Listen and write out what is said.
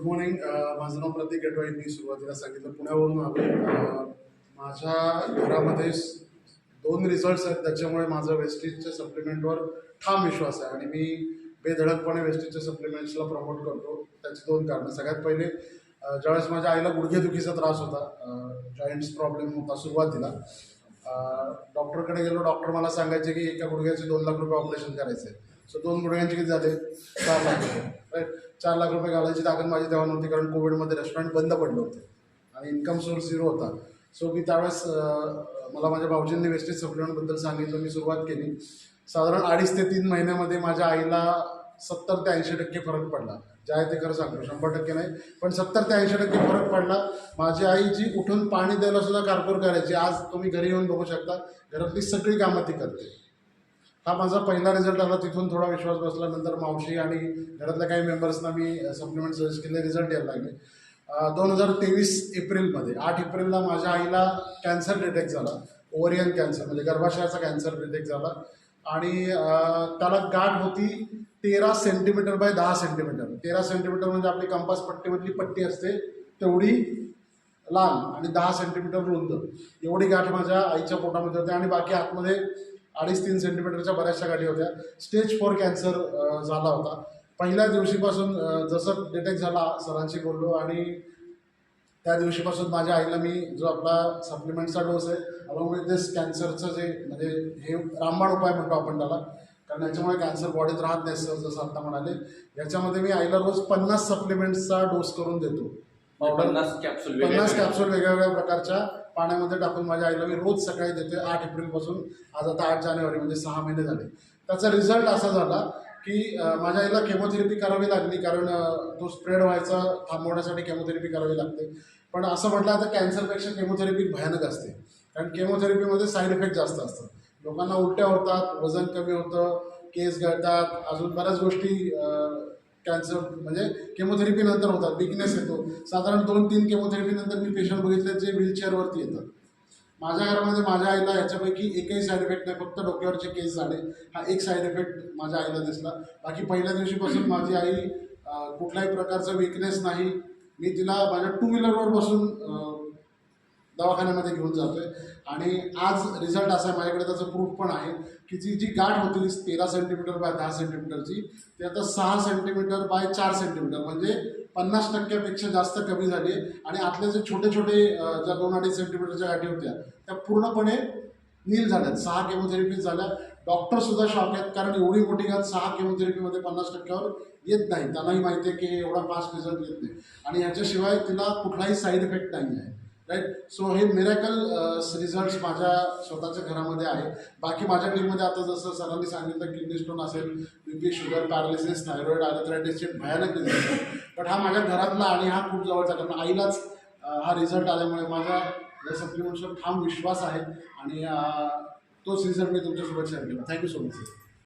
Good morning uh, माझं नाव प्रतीक गडवाई मी सुरुवातीला सांगितलं पुण्यावरून आलो uh, माझ्या घरामध्ये दोन रिझल्ट्स आहेत. त्याच्यामुळे माझा वेस्टीजच्या सप्लिमेंटवर ठाम विश्वास आहे. आणि मी बेधडकपणे वेस्टीजच्या सप्लिमेंट्सला प्रमोट करतो. त्याची दोन कारणं. सगळ्यात पहिले uh, ज्यावेळेस माझ्या आईला गुडघेदुखीचा त्रास होता जॉईंट्स प्रॉब्लेम होता सुरुवातीला डॉक्टरकडे गेलो. डॉक्टर मला सांगायचे की एका गुडघ्याचे दोन लाख रुपये ऑपरेशन करायचं आहे सो दोन गुडघ्यांचे किती झाले? चार लाख रुपये. राईट चार लाख रुपये घालायची ताकद माझी तेव्हा नव्हती कारण कोविडमध्ये रेस्टॉरंट बंद पडलं होतं आणि इन्कम सोर्स झिरो होता. सो मी त्यावेळेस मला माझ्या भाऊजींनी वेस्टेज सप्लिमेंटबद्दल सांगितलं मी सुरुवात केली. साधारण अडीच ते तीन महिन्यामध्ये माझ्या आईला सत्तर ते ऐंशी टक्के फरक पडला. जे आहे ते खरं सांगतो शंभर टक्के नाही पण सत्तर ते ऐंशी टक्के फरक पडला. माझी आई जी उठून पाणी द्यायला सुद्धा कारपूर करायची आज तुम्ही घरी येऊन बघू शकता घरातली सगळी कामं ती करते. हा माझा पहिला रिझल्ट आला. तिथून थोडा विश्वास बसला. नंतर मावशी आणि घरातल्या काही मेंबर्सना मी सप्लिमेंट सजेस्ट केले. रिझल्ट यायला लागले. दोन हजार तेवीस एप्रिलमध्ये आठ एप्रिलला माझ्या आईला कॅन्सर डिटेक्ट झाला. ओव्हरियन कॅन्सर म्हणजे गर्भाशयाचा कॅन्सर डिटेक्ट झाला. आणि त्याला गाठ होती तेरा सेंटीमीटर बाय दहा सेंटीमीटर तेरा सेंटीमीटर म्हणजे आपली कंपास पट्टीमधली पट्टी असते तेवढी लांब आणि दहा सेंटीमीटर रुंद. एवढी गाठ माझ्या आईच्या पोटामध्ये होते. आणि बाकी आतमध्ये अडीच तीन सेंटीमीटरच्या बऱ्याचशा गाठी होत्या. स्टेज फोर कॅन्सर झाला होता. पहिल्या दिवशीपासून जसं डिटेक्ट झाला सरांशी बोललो आणि त्या दिवशीपासून माझ्या आईला मी जो आपला सप्लिमेंटचा डोस आहे अलॉंग विथ दिस कॅन्सरचं जे म्हणजे हे रामबाण उपाय म्हणतो आपण त्याला कारण याच्यामुळे कॅन्सर बॉडीत राहत नाही सर जसं आता म्हणाले. याच्यामध्ये मी आईला रोज पन्नास सप्लिमेंट्सचा डोस करून देतो. पन्नास कॅप्सूल पन्नास कॅप्सूल वेगळ्या वेगळ्या प्रकारच्या पाण्यामध्ये टाकून माझ्या आईला मी रोज सकाळी देते आठ एप्रिलपासून. आज आता आठ जानेवारी म्हणजे सहा महिने झाले. त्याचा रिझल्ट असा झाला की माझ्या आईला केमोथेरपी करावी लागली कारण तो स्प्रेड व्हायचा थांबवण्यासाठी केमोथेरपी करावी लागते. पण असं म्हटलं तर कॅन्सरपेक्षा केमोथेरपी भयानक असते. कारण केमोथेरपीमध्ये साईड इफेक्ट जास्त असतात. लोकांना उलट्या होतात वजन कमी होतं केस गळतात अजून बऱ्याच गोष्टी कॅन्सर म्हणजे केमोथेरपी नंतर होतात विकनेस येतो. साधारण दोन तीन केमोथेरपी नंतर मी पेशंट बघितले जे व्हीलचेअरवरती येतात. माझ्या घरामध्ये माझ्या आईला याच्यापैकी एकही साईड इफेक्ट नाही फक्त डोक्यावरचे केस झाले. हा एक साईड इफेक्ट माझ्या आईला दिसला. बाकी पहिल्या दिवशीपासून माझी आई कुठल्याही प्रकारचा विकनेस नाही. मी तिला माझ्या टू व्हीलरवर बसून दवाखान्यामध्ये घेऊन जातोय. आणि आज रिझल्ट असा आहे माझ्याकडे त्याचं प्रूफ पण आहे की जी जी गाठ होती तेरा सेंटीमीटर बाय दहा सेंटीमीटरची ती आता सहा सेंटीमीटर बाय चार सेंटीमीटर म्हणजे पन्नास टक्क्यापेक्षा जास्त कमी झाली. आणि आतले जे छोटे छोटे ज्या दोन अडीच सेंटीमीटरच्या गाठी होत्या त्या पूर्णपणे नील झाल्यात. सहा केमोथेरपी झाल्या. डॉक्टरसुद्धा शॉक आहेत कारण एवढी मोठी गाठ सहा केमोथेरपीमध्ये पन्नास टक्क्यावर येत नाही. त्यांनाही माहिती आहे की एवढा फास्ट रिझल्ट येत नाही. आणि ह्याच्याशिवाय तिला कुठलाही साईड इफेक्ट नाही आहे. राईट सो हे मिरॅकल रिझल्ट्स uh, माझ्या स्वतःच्या घरामध्ये आहे. बाकी माझ्या टीममध्ये आता जसं सरांनी सांगितलं किडनी स्टोन असेल बीपी शुगर पॅरालिसिस थायरॉइड आयथरायटिसचे भयानक रिझल्ट बट पण हा माझ्या घरातला आणि हा खूप जवळचा कारण आईलाच uh, हा रिझल्ट आल्यामुळे माझा या सप्लिमेंट्सवर ठाम विश्वास आहे. आणि uh, तोच रिझल्ट मी तुमच्यासोबत शेअर केला. Thank you so much